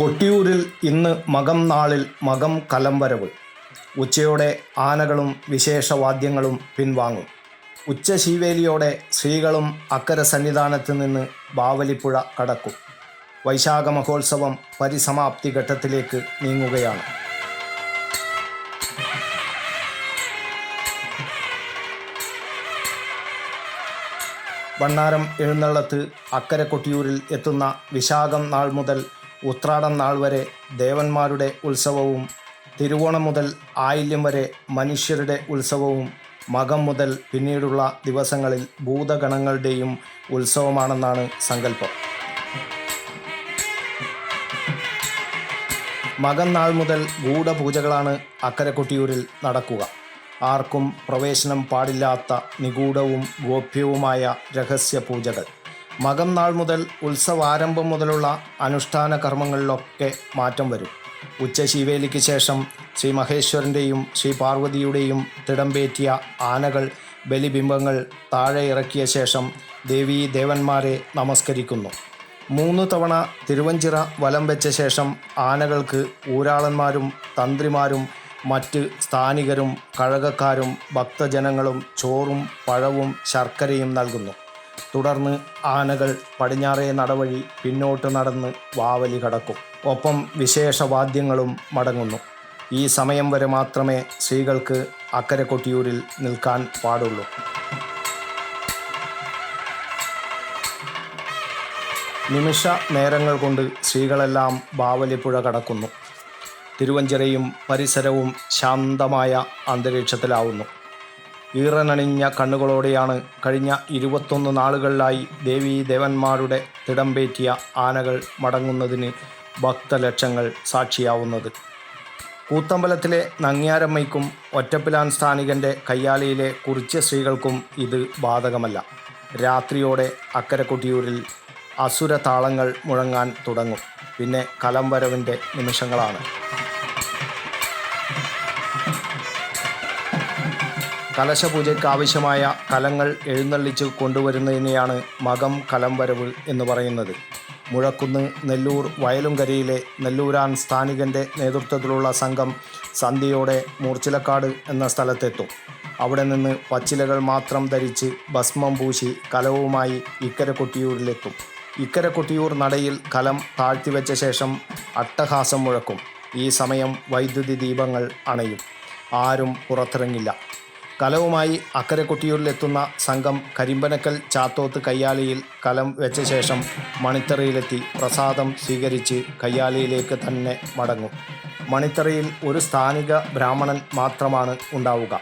കൊട്ടിയൂരിൽ ഇന്ന് മകം നാളിൽ മകം കലംവരവ് ഉച്ചയോടെ ആനകളും വിശേഷവാദ്യങ്ങളും പിൻവാങ്ങും. ഉച്ച ശീവേലിയോടെ സ്ത്രീകളും അക്കര സന്നിധാനത്ത് നിന്ന് ബാവലിപ്പുഴ കടക്കും. വൈശാഖ മഹോത്സവം പരിസമാപ്തി ഘട്ടത്തിലേക്ക് നീങ്ങുകയാണ്. വണ്ണാരം എഴുന്നള്ളത്ത് അക്കരെ കൊട്ടിയൂരിൽ എത്തുന്ന വിശാഖം നാൾ മുതൽ ഉത്രാടം നാൾ വരെ ദേവന്മാരുടെ ഉത്സവവും തിരുവോണം മുതൽ ആയില്യം വരെ മനുഷ്യരുടെ ഉത്സവവും മകം മുതൽ പിന്നീടുള്ള ദിവസങ്ങളിൽ ഭൂതഗണങ്ങളുടെയും ഉത്സവമാണെന്നാണ് സങ്കല്പം. മകം നാൾ മുതൽ ഗൂഢപൂജകളാണ് അക്കരെ കൊട്ടിയൂരിൽ നടക്കുക. ആർക്കും പ്രവേശനം പാടില്ലാത്ത നിഗൂഢവും ഗോപ്യവുമായ രഹസ്യ പൂജകൾ മകം നാൾ മുതൽ ഉത്സവാരംഭം മുതലുള്ള അനുഷ്ഠാന കർമ്മങ്ങളിലൊക്കെ മാറ്റം വരും. ഉച്ച ശിവേലിക്ക് ശേഷം ശ്രീ മഹേശ്വരന്റെയും ശ്രീ പാർവതിയുടെയും തിടമ്പേറ്റിയ ആനകൾ ബലിബിംബങ്ങൾ താഴെ ഇറക്കിയ ശേഷം ദേവീ ദേവന്മാരെ നമസ്കരിക്കുന്നു. മൂന്ന് തവണ തിരുവഞ്ചിറ വലം വെച്ച ശേഷം ആനകൾക്ക് ഊരാളന്മാരും തന്ത്രിമാരും മറ്റ് സ്ഥാനികരും കഴകക്കാരും ഭക്തജനങ്ങളും ചോറും പഴവും ശർക്കരയും നൽകുന്നു. തുടർന്ന് ആനകൾ പടിഞ്ഞാറേ നടവഴി പിന്നോട്ട് നടന്ന് വാവലി കടക്കും. ഒപ്പം വിശേഷവാദ്യങ്ങളും മടങ്ങുന്നു. ഈ സമയം വരെ മാത്രമേ സ്ത്രീകൾക്ക് അക്കരെ കൊട്ടിയൂരിൽ നിൽക്കാൻ പാടുള്ളൂ. നിമിഷ നേരങ്ങൾ കൊണ്ട് സ്ത്രീകളെല്ലാം ബാവലിപ്പുഴ കടക്കുന്നു. തിരുവഞ്ചിറയും പരിസരവും ശാന്തമായ അന്തരീക്ഷത്തിലാവുന്നു. ഈറനണിഞ്ഞ കണ്ണുകളോടെയാണ് കഴിഞ്ഞ ഇരുപത്തൊന്ന് നാളുകളിലായി ദേവീ ദേവന്മാരുടെ തിടമ്പേറ്റിയ ആനകൾ മടങ്ങുന്നതിന് ഭക്തലക്ഷങ്ങൾ സാക്ഷിയാവുന്നത്. കൂത്തമ്പലത്തിലെ നങ്ങ്യാരമ്മയ്ക്കും ഒറ്റപ്പിലാൻ സ്ഥാനികന്റെ കയ്യാലയിലെ കുറിച്ച സ്ത്രീകൾക്കും ഇത് ബാധകമല്ല. രാത്രിയോടെ അക്കരെ കൊട്ടിയൂരിൽ അസുര താളങ്ങൾ മുഴങ്ങാൻ തുടങ്ങും. പിന്നെ കലംവരവിന്റെ നിമിഷങ്ങളാണ്. കലശപൂജയ്ക്ക് ആവശ്യമായ കലങ്ങൾ എഴുന്നള്ളിച്ച് കൊണ്ടുവരുന്നതിനെയാണ് മകം കലം വരവ് എന്ന് പറയുന്നത്. മുഴക്കുന്ന് നെല്ലൂർ വയലുംകരയിലെ നെല്ലൂരാൻ സ്ഥാനികന്റെ നേതൃത്വത്തിലുള്ള സംഘം സന്ധ്യയോടെ മൂർച്ചിലക്കാട് എന്ന സ്ഥലത്തെത്തും. അവിടെ നിന്ന് പച്ചിലകൾ മാത്രം ധരിച്ച് ഭസ്മം പൂശി കലവുമായി ഇക്കര കൊട്ടിയൂരിലെത്തും ഇക്കര കൊട്ടിയൂർ നടയിൽ കലം താഴ്ത്തിവെച്ച ശേഷം അട്ടഹാസം മുഴക്കും. ഈ സമയം വൈദ്യുതി ദീപങ്ങൾ അണയും. ആരും പുറത്തിറങ്ങില്ല. കലവുമായി അക്കരെ കൊട്ടിയൂരിലെത്തുന്ന സംഘം കരിമ്പനക്കൽ ചാത്തോത്ത് കയ്യാലിയിൽ കലം വെച്ച ശേഷം മണിത്തറയിലെത്തി പ്രസാദം സ്വീകരിച്ച് കയ്യാലിയിലേക്ക് തന്നെ മടങ്ങും. മണിത്തറയിൽ ഒരു സ്ഥാനിക ബ്രാഹ്മണൻ മാത്രമാണ് ഉണ്ടാവുക.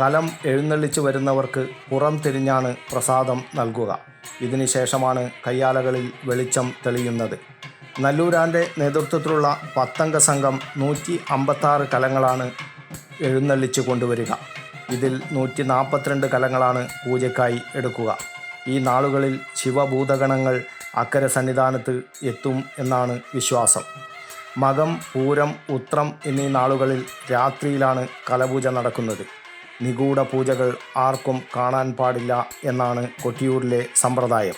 കലം എഴുന്നള്ളിച്ചു വരുന്നവർക്ക് പുറം തിരിഞ്ഞാണ് പ്രസാദം നൽകുക. ഇതിനുശേഷമാണ് കയ്യാലകളിൽ വെളിച്ചം തെളിയുന്നത്. നല്ലൂരാന്റെ നേതൃത്വത്തിലുള്ള പത്തംഗ സംഘം നൂറ്റി അമ്പത്താറ് കലങ്ങളാണ് എഴുന്നള്ളിച്ചു കൊണ്ടുവരിക. ഇതിൽ നൂറ്റി നാൽപ്പത്തിരണ്ട് കലങ്ങളാണ് പൂജയ്ക്കായി എടുക്കുക. ഈ നാളുകളിൽ ശിവഭൂതഗണങ്ങൾ അക്കരെ സന്നിധാനത്ത് എത്തും എന്നാണ് വിശ്വാസം. മകം പൂരം ഉത്രം എന്നീ നാളുകളിൽ രാത്രിയിലാണ് കലപൂജ നടക്കുന്നത്. നിഗൂഢ പൂജകൾ ആർക്കും കാണാൻ പാടില്ല എന്നാണ് കൊട്ടിയൂരിലെ സമ്പ്രദായം.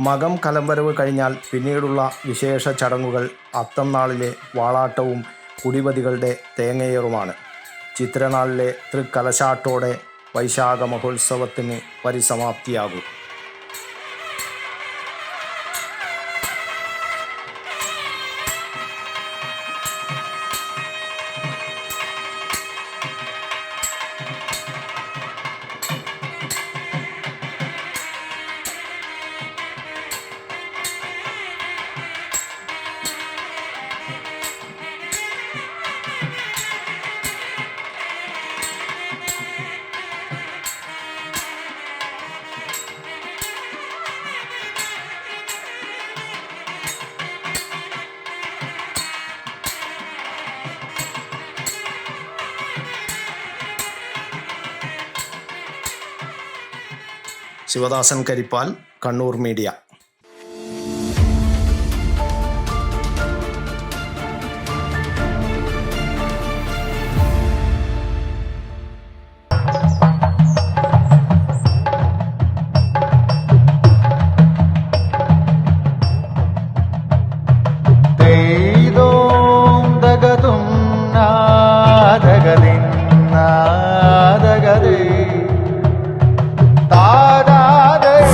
മകം കലംവരവ് കഴിഞ്ഞാൽ പിന്നീടുള്ള വിശേഷ ചടങ്ങുകൾ അത്തം നാളിലെ വാളാട്ടവും കുടിപതികളുടെ തേങ്ങയേറുമാണ്. ചിത്രനാളിലെ തൃക്കലശാട്ടോടെ വൈശാഖ മഹോത്സവത്തിന് പരിസമാപ്തിയാകും. Sivadasan Karippal Kannur media.